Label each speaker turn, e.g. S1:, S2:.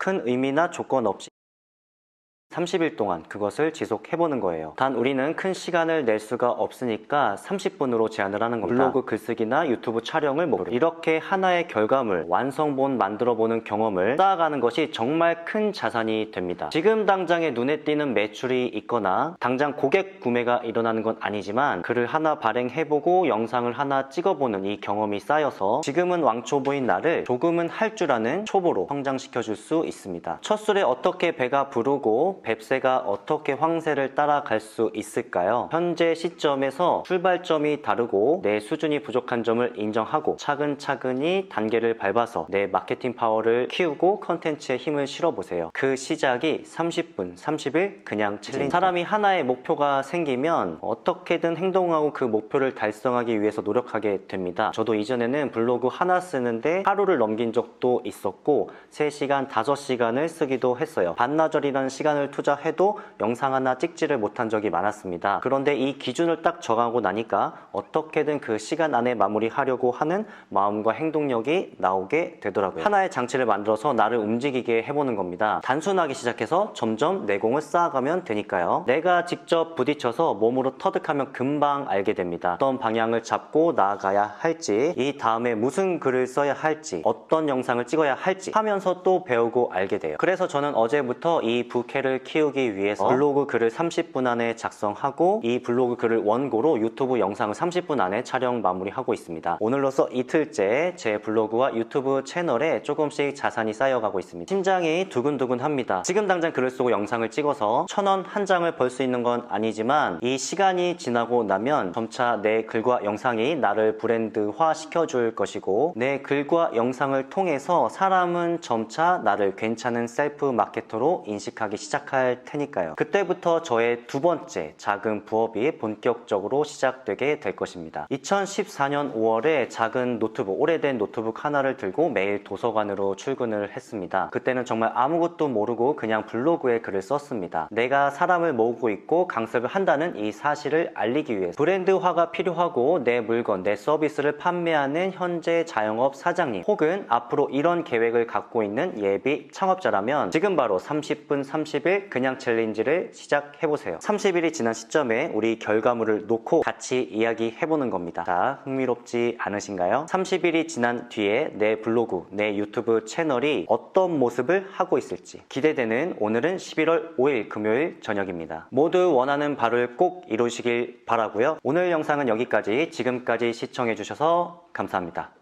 S1: 큰 의미나 조건 없이 30일 동안 그것을 지속해보는 거예요. 단 우리는 큰 시간을 낼 수가 없으니까 30분으로 제한을 하는 겁니다. 블로그 글쓰기나 유튜브 촬영을 목표로 이렇게 하나의 결과물, 완성본 만들어보는 경험을 쌓아가는 것이 정말 큰 자산이 됩니다. 지금 당장에 눈에 띄는 매출이 있거나 당장 고객 구매가 일어나는 건 아니지만 글을 하나 발행해보고 영상을 하나 찍어보는 이 경험이 쌓여서 지금은 왕초보인 나를 조금은 할 줄 아는 초보로 성장시켜줄 수 있습니다. 첫 술에 어떻게 배가 부르고 뱁새가 어떻게 황새를 따라갈 수 있을까요? 현재 시점에서 출발점이 다르고 내 수준이 부족한 점을 인정하고 차근차근히 단계를 밟아서 내 마케팅 파워를 키우고 컨텐츠에 힘을 실어보세요. 그 시작이 30분, 30일 그냥 챌린지. 사람이 하나의 목표가 생기면 어떻게든 행동하고 그 목표를 달성하기 위해서 노력하게 됩니다. 저도 이전에는 블로그 하나 쓰는데 하루를 넘긴 적도 있었고 3시간, 5시간을 쓰기도 했어요. 반나절이라는 시간을 투자해도 영상 하나 찍지를 못한 적이 많았습니다. 그런데 이 기준을 딱 정하고 나니까 어떻게든 그 시간 안에 마무리하려고 하는 마음과 행동력이 나오게 되더라고요. 하나의 장치를 만들어서 나를 움직이게 해보는 겁니다. 단순하게 시작해서 점점 내공을 쌓아가면 되니까요. 내가 직접 부딪혀서 몸으로 터득하면 금방 알게 됩니다. 어떤 방향을 잡고 나아가야 할지, 이 다음에 무슨 글을 써야 할지, 어떤 영상을 찍어야 할지 하면서 또 배우고 알게 돼요. 그래서 저는 어제부터 이 부캐를 키우기 위해서 블로그 글을 30분 안에 작성하고 이 블로그 글을 원고로 유튜브 영상을 30분 안에 촬영 마무리하고 있습니다. 오늘로써 이틀째 제 블로그와 유튜브 채널에 조금씩 자산이 쌓여가고 있습니다. 심장이 두근두근합니다. 지금 당장 글을 쓰고 영상을 찍어서 천 원 한 장을 벌 수 있는 건 아니지만 이 시간이 지나고 나면 점차 내 글과 영상이 나를 브랜드화 시켜줄 것이고 내 글과 영상을 통해서 사람은 점차 나를 괜찮은 셀프 마케터로 인식하기 시작 할 테니까요. 그때부터 저의 두 번째 작은 부업이 본격적으로 시작되게 될 것입니다. 2014년 5월에 작은 노트북, 오래된 노트북 하나를 들고 매일 도서관으로 출근을 했습니다. 그때는 정말 아무것도 모르고 그냥 블로그에 글을 썼습니다. 내가 사람을 모으고 있고 강습을 한다는 이 사실을 알리기 위해서 브랜드화가 필요하고 내 물건, 내 서비스를 판매하는 현재 자영업 사장님 혹은 앞으로 이런 계획을 갖고 있는 예비 창업자라면 지금 바로 30분 30일 그냥 챌린지를 시작해보세요. 30일이 지난 시점에 우리 결과물을 놓고 같이 이야기해보는 겁니다. 자, 흥미롭지 않으신가요? 30일이 지난 뒤에 내 블로그, 내 유튜브 채널이 어떤 모습을 하고 있을지 기대되는 오늘은 11월 5일 금요일 저녁입니다. 모두 원하는 바를 꼭 이루시길 바라고요. 오늘 영상은 여기까지 지금까지 시청해주셔서 감사합니다.